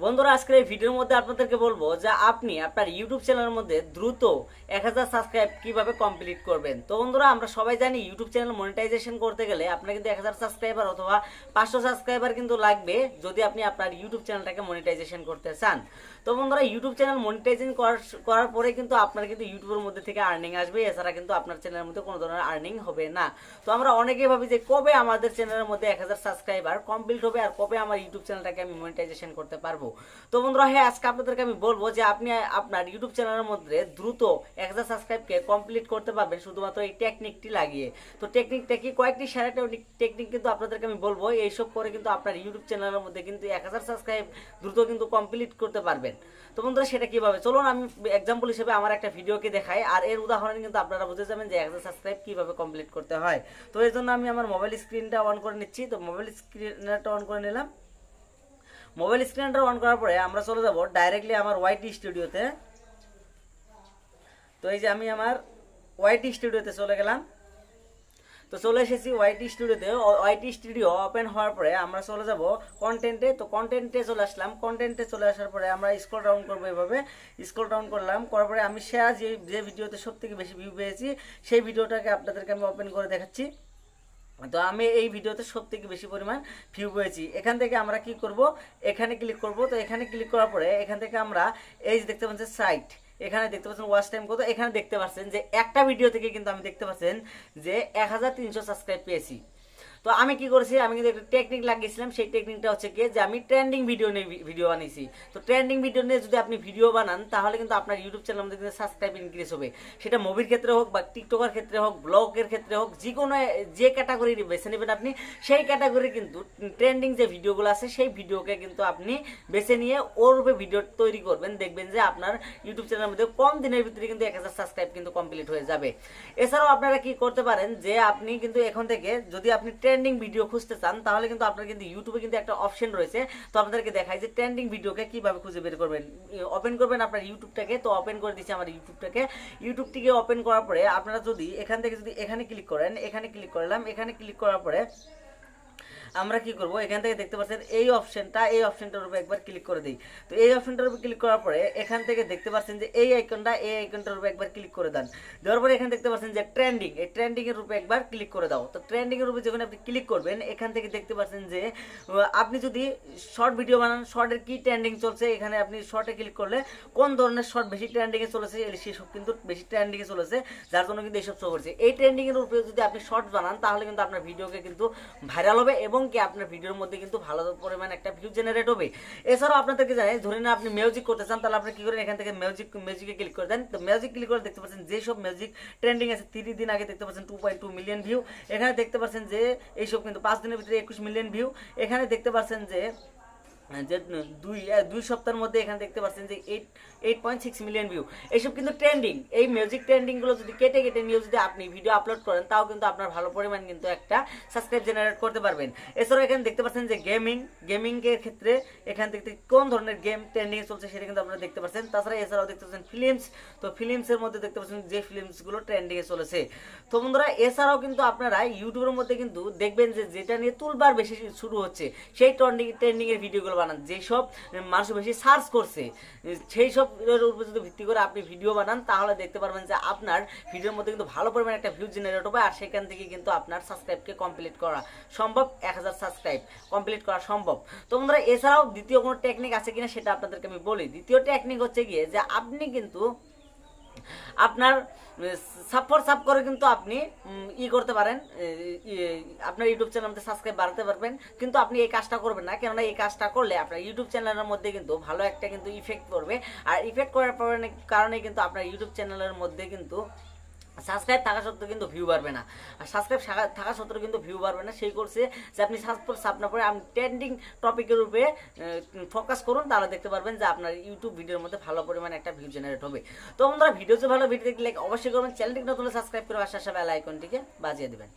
বন্ধুরা, আজকের এই ভিডিওর মধ্যে আপনাদেরকে বলব যে আপনি আপনার ইউটিউব চ্যানেলের মধ্যে দ্রুত এক হাজার সাবস্ক্রাইব কীভাবে কমপ্লিট করবেন। তো বন্ধুরা, আমরা সবাই জানি ইউটিউব চ্যানেল মনিটাইজেশন করতে গেলে আপনার কিন্তু এক হাজার সাবস্ক্রাইবার অথবা পাঁচশো সাবস্ক্রাইবার কিন্তু লাগবে যদি আপনি আপনার ইউটিউব চ্যানেলটাকে মনিটাইজেশন করতে চান। তো বন্ধুরা ইউটিউব চ্যানেল মনিটাইজেশন করার পরে কিন্তু আপনার কিন্তু ইউটিউবের মধ্যে থেকে আর্নিং আসবে। এছাড়া কিন্তু আপনার চ্যানেলের মধ্যে কোনো ধরনের আর্নিং হবে না। তো আমরা অনেকেই ভাবি যে কবে আমাদের চ্যানেলের মধ্যে এক হাজার সাবস্ক্রাইবার কমপ্লিট হবে আর কবে আমার ইউটিউব চ্যানেলটাকে আমি মনিটাইজেশন করতে পারব। তো বন্ধুরা হ্যাঁ আজকে আপনাদেরকে আমি বলব যে আপনি আপনার ইউটিউব চ্যানেলের মধ্যে দ্রুত এক হাজার সাবস্ক্রাইবকে কমপ্লিট করতে পারবেন শুধুমাত্র এই টেকনিকটি লাগিয়ে। তো টেকনিকটা কি? কয়েকটি সারা টেকনিক কিন্তু আপনাদেরকে আমি বলব। এইসব করে কিন্তু আপনার ইউটিউব চ্যানেলের মধ্যে কিন্তু এক হাজার সাবস্ক্রাইব দ্রুত কিন্তু কমপ্লিট করতে পারবেন। তো বন্ধুরা, সেটা কীভাবে? চলুন, আমি এক্সাম্পল হিসেবে আমার একটা ভিডিওকে দেখাই। আর এর উদাহরণ কিন্তু আপনারা বুঝে যাবেন যে এক হাজার সাবস্ক্রাইব কীভাবে কমপ্লিট করতে হয়। তো এই জন্য আমি আমার মোবাইল স্ক্রিনটা অন করে নিচ্ছি। তো মোবাইল স্ক্রিনটা অন করে নিলাম। মোবাইল স্ক্রিনটা অন করার পরে আমরা চলে যাব ডাইরেক্টলি আমার ওয়াইটি স্টুডিওতে তো এই যে আমি আমার ওয়াইটি স্টুডিওতে চলে গেলাম। তো চলে এসেছি ওয়াইটি স্টুডিওতে ওয়াইটি স্টুডিও ওপেন হওয়ার পরে আমরা চলে যাব কন্টেন্টে তো কন্টেন্টে চলে আসলাম। কন্টেন্টে চলে আসার পরে আমরা স্ক্রল ডাউন করব এভাবে। স্ক্রল ডাউন করলাম। করার পরে আমি শেয়ার যে যে ভিডিওতে সব থেকে বেশি ভিউ পেয়েছি, সেই ভিডিওটাকে আপনাদেরকে আমি ওপেন করে দেখাচ্ছি। তো আমি এই ভিডিওতে সব থেকে বেশি পরিমাণ ভিউ পেয়েছি। এখান থেকে আমরা কি করব? এখানে ক্লিক করব। তো এখানে ক্লিক করার পরে এখান থেকে আমরা এই যে দেখতে পাচ্ছেন সাইট এখানে দেখতে পাচ্ছেন ওয়াচ টাইম কত? এখানে দেখতে পাচ্ছেন যে একটা ভিডিও থেকে কিন্তু আমি দেখতে পাচ্ছেন যে এক হাজার তিনশো সাবস্ক্রাইব পেয়েছি। তো আমি কি করেছি, আমি কিন্তু একটা টেকনিক লাগিয়েছিলাম, সেই টেকনিকটা হচ্ছে কি যে আমি ট্রেন্ডিং ভিডিও নিয়ে ভিডিও বানিয়েছি তো ট্রেন্ডিং ভিডিও নিয়ে যদি আপনি ভিডিও বানান, তাহলে কিন্তু আপনার ইউটিউব চ্যানেল মধ্যে কিন্তু সাবস্ক্রাইব ইনক্রিজ হবে। সেটা মুভির ক্ষেত্রে হোক বা টিকটকের ক্ষেত্রে হোক ব্লগের ক্ষেত্রে হোক যে কোনো যে ক্যাটাগরি বেছে নেবেন আপনি, সেই ক্যাটাগরি কিন্তু ট্রেন্ডিং যে ভিডিওগুলো আছে, সেই ভিডিওকে কিন্তু আপনি বেছে নিয়ে ওর উপরে ভিডিও তৈরি করবেন। দেখবেন যে আপনার ইউটিউব চ্যানেলের মধ্যে কম দিনের ভিতরে কিন্তু এক হাজার সাবস্ক্রাইব কিন্তু কমপ্লিট হয়ে যাবে। এছাড়াও আপনারা কি করতে পারেন যে, আপনি কিন্তু এখন থেকে যদি আপনি ট্রেন্ডিং ভিডিও খুঁজতে চান, তাহলে কিন্তু আপনার কিন্তু ইউটিউবে কিন্তু একটা অপশন রয়েছে। তো আপনাদেরকে দেখাই যে ট্রেন্ডিং ভিডিওকে কীভাবে খুঁজে বের করবেন। ওপেন করবেন আপনার ইউটিউবটাকে তো ওপেন করে দিচ্ছি আমার ইউটিউবটাকে ইউটিউবটিকে ওপেন করার পরে আপনারা যদি এখান থেকে যদি এখানে ক্লিক করেন, এখানে ক্লিক করলাম এখানে ক্লিক করার পরে আমরা কি করব? এখান থেকে দেখতে পাচ্ছেন, এই অপশনটা এই অপশনটার উপরে একবার ক্লিক করে দিই। তো এই অপশনটার উপর ক্লিক করার পরে এখান থেকে দেখতে পাচ্ছেন যে এই আইকনটা এই আইকনটার উপরে একবার ক্লিক করে দেন। দেওয়ার পরে এখানে দেখতে পাচ্ছেন যে ট্রেন্ডিং এই ট্রেন্ডিংয়ের উপরে একবার ক্লিক করে দাও। তো ট্রেন্ডিংয়ের উপরে যখন আপনি ক্লিক করবেন, এখান থেকে দেখতে পাচ্ছেন যে আপনি যদি শর্ট ভিডিও বানান শর্টের কি ট্রেন্ডিং চলছে? এখানে আপনি শর্টে ক্লিক করলে কোন ধরনের শর্ট বেশি ট্রেন্ডিংয়ে চলেছে? সেসব কিন্তু বেশি ট্রেন্ডিংয়ে চলেছে, যার জন্য কিন্তু এইসব শো করছে এই ট্রেন্ডিংয়ের উপরে যদি আপনি শর্ট বানান, তাহলে কিন্তু আপনার ভিডিওকে কিন্তু ভাইরাল হবে এবং কি আপনার ভিডিওর মধ্যে কিন্তু ভালো পরিমাণ একটা ভিউ জেনারেট হবে। এছাড়াও আপনাদেরকে জানেন ধরে না আপনি মিউজিক করতে চান, তাহলে আপনি কি করেন? এখান থেকে মিউজিক মিউজিকে ক্লিক করে দেন। তো মিউজিক ক্লিক করে দেখতে পাচ্ছেন যেসব মিউজিক ট্রেন্ডিং আছে, তিরিশ দিন আগে দেখতে পাচ্ছেন two point two million view এখানে দেখতে পাচ্ছেন যে, এইসব কিন্তু পাঁচ দিনের ভিতরে একুশ মিলিয়ন ভিউ এখানে দেখতে পাচ্ছেন যে যে দুই দুই সপ্তাহের মধ্যে এখানে দেখতে পাচ্ছেন যে eight eight point six million view এইসব কিন্তু ট্রেন্ডিং এই মিউজিক ট্রেন্ডিংগুলো যদি কেটে কেটে নিয়ে যদি আপনি ভিডিও আপলোড করেন, তাও কিন্তু আপনার ভালো পরিমাণ কিন্তু একটা সাবস্ক্রাইব জেনারেট করতে পারবেন। এছাড়াও এখানে দেখতে পাচ্ছেন যে গেমিং গেমিং এর ক্ষেত্রে এখান থেকে কোন ধরনের গেম ট্রেন্ডিং চলছে সেটা কিন্তু আপনারা দেখতে পাচ্ছেন। তাছাড়া এছাড়াও দেখতে পাচ্ছেন ফিল্মস তো ফিল্মসের মধ্যে দেখতে পাচ্ছেন যে ফিল্মসগুলো ট্রেন্ডিংয়ে চলেছে। তো বন্ধুরা, এছাড়াও কিন্তু আপনারা ইউটিউবের মধ্যে কিন্তু দেখবেন যে যেটা নিয়ে তুলবার বেশি শুরু হচ্ছে, সেই ট্রেন্ডিং ট্রেন্ডিং এর ভিডিওগুলো বানান, যেসব মানুষ বেশি সার্চ করছে, সেই সব উপর যদি ভিত্তি করে আপনি ভিডিও বানান, তাহলে দেখতে পারবেন যে আপনার ভিডিওর মধ্যে কিন্তু ভালো পরিমাণে একটা ভিউ জেনারেট হবে, আর সেখান থেকে কিন্তু আপনার সাবস্ক্রাইবকে কমপ্লিট করা সম্ভব, এক হাজার সাবস্ক্রাইব কমপ্লিট করা সম্ভব। তো বন্ধুরা, এছাড়াও দ্বিতীয় কোনো টেকনিক আছে কিনা সেটা আপনাদেরকে আমি বলি। দ্বিতীয় টেকনিক হচ্ছে গিয়ে যে আপনি কিন্তু আপনার সাপোর্ট সাপ করে কিন্তু আপনি ই করতে পারেন। আপনার ইউটিউব চ্যানেল মধ্যে সাবস্ক্রাইব বাড়াতে পারবেন। কিন্তু আপনি এই কাজটা করবেন না, কেননা এই কাজটা করলে আপনার ইউটিউব চ্যানেলের মধ্যে কিন্তু ভালো একটা কিন্তু ইফেক্ট পড়বে। আর ইফেক্ট করার কারণে কিন্তু আপনার ইউটিউব চ্যানেলের মধ্যে কিন্তু সাবস্ক্রাইব থাকা সত্ত্বেও কিন্তু ভিউ বাড়বে না। আর সাবস্ক্রাইব থাকা সত্ত্বেও কিন্তু ভিউ বাড়বে না। সেই করছে যে আপনি সাবস্ক্রাইব সাপ না পরে আপনি ট্রেন্ডিং টপিকের উপরে ফোকাস করুন, তাহলে দেখতে পারবেন যে আপনার ইউটিউব ভিডিওর মধ্যে ভালো পরিমাণে একটা ভিউ জেনারেট হবে। তো বন্ধুরা ভিডিও যে ভালো ভিডিও দেখলে অবশ্যই করবেন। চ্যানেলটিকে নতুন সাবস্ক্রাইব করে আসার বেল আইকনটিকে বাজিয়ে দেবেন।